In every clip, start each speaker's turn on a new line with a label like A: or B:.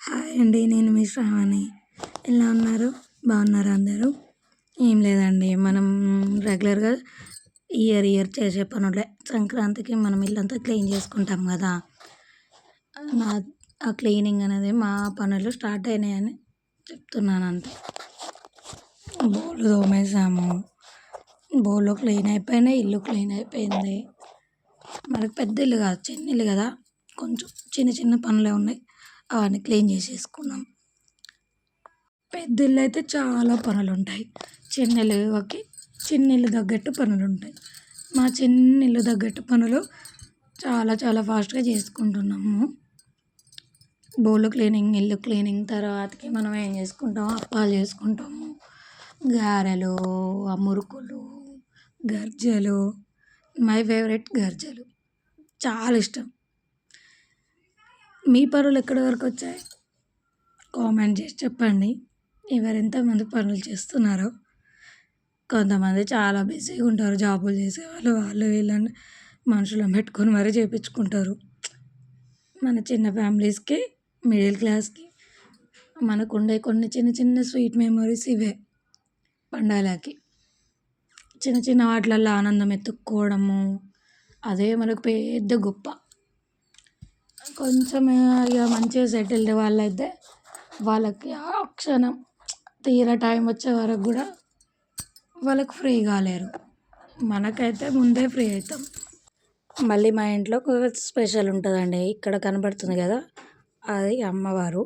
A: Hi అండి నేను మీ శ్రావణి. ఎలా ఉన్నారు? బాగున్నారు అందరూ? ఏం లేదండి మనం రెగ్యులర్గా ఇయర్ ఇయర్ చేసే పనులే. సంక్రాంతికి మనం ఇల్లంతా క్లీన్ చేసుకుంటాం కదా. నా ఆ క్లీనింగ్ అనేది మా పనులు స్టార్ట్ అయినాయని చెప్తున్నాను అంతే బోళ్ళు తోమేసాము బోళ్ళు క్లీన్ అయిపోయినాయి ఇల్లు క్లీన్ అయిపోయింది. మనకు పెద్ద ఇల్లు కాదు చిన్న ఇల్లు కదా. కొంచెం చిన్న చిన్న పనులే ఉన్నాయి. అవన్నీ క్లీన్ చేసేసుకున్నాం. పెద్ద ఇల్లు అయితే చాలా పనులు ఉంటాయి చిన్న ఇల్లుకి ఇల్లు తగ్గట్టు పనులు ఉంటాయి మా చిన్న తగ్గట్టు పనులు చాలా చాలా ఫాస్ట్గా చేసుకుంటున్నాము. బోళ్ళు క్లీనింగ్ ఇల్లు క్లీనింగ్ తర్వాతకి మనం ఏం చేసుకుంటాము అప్పాలు చేసుకుంటాము. గారెలు మురుకులు గర్జలు మై ఫేవరెట్ గర్జలు. చాలా ఇష్టం. మీ పనులు ఎక్కడి వరకు వచ్చాయి? కామెంట్ చేసి చెప్పండి. ఎవరెంతమంది పనులు చేస్తున్నారో. కొంతమంది చాలా బిజీగా ఉంటారు. జాబులు చేసేవాళ్ళు వాళ్ళు వీళ్ళని మనుషులను పెట్టుకొని మరీ చేయించుకుంటారు మన చిన్న ఫ్యామిలీస్కి మిడిల్ క్లాస్కి మనకు ఉండే కొన్ని చిన్న చిన్న స్వీట్ మెమరీస్ ఇవే పండాలకి చిన్న చిన్న వాటిలలో ఆనందం ఎత్తుక్కోవడము అదే మనకు పెద్ద గొప్ప. కొంచెం ఇక మంచిగా సెటిల్డ్ వాళ్ళైతే వాళ్ళకి ఆ క్షణం తీరా టైం వచ్చే వరకు కూడా వాళ్ళకి ఫ్రీ కాలేరు. మనకైతే ముందే ఫ్రీ అవుతాం మళ్ళీ మా ఇంట్లో ఒక స్పెషల్ ఉంటుందండి. ఇక్కడ కనబడుతుంది కదా అది అమ్మవారు.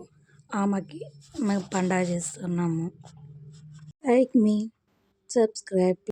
A: ఆమెకి మేము పండగ చేస్తున్నాము. లైక్ మీ సబ్స్క్రైబ్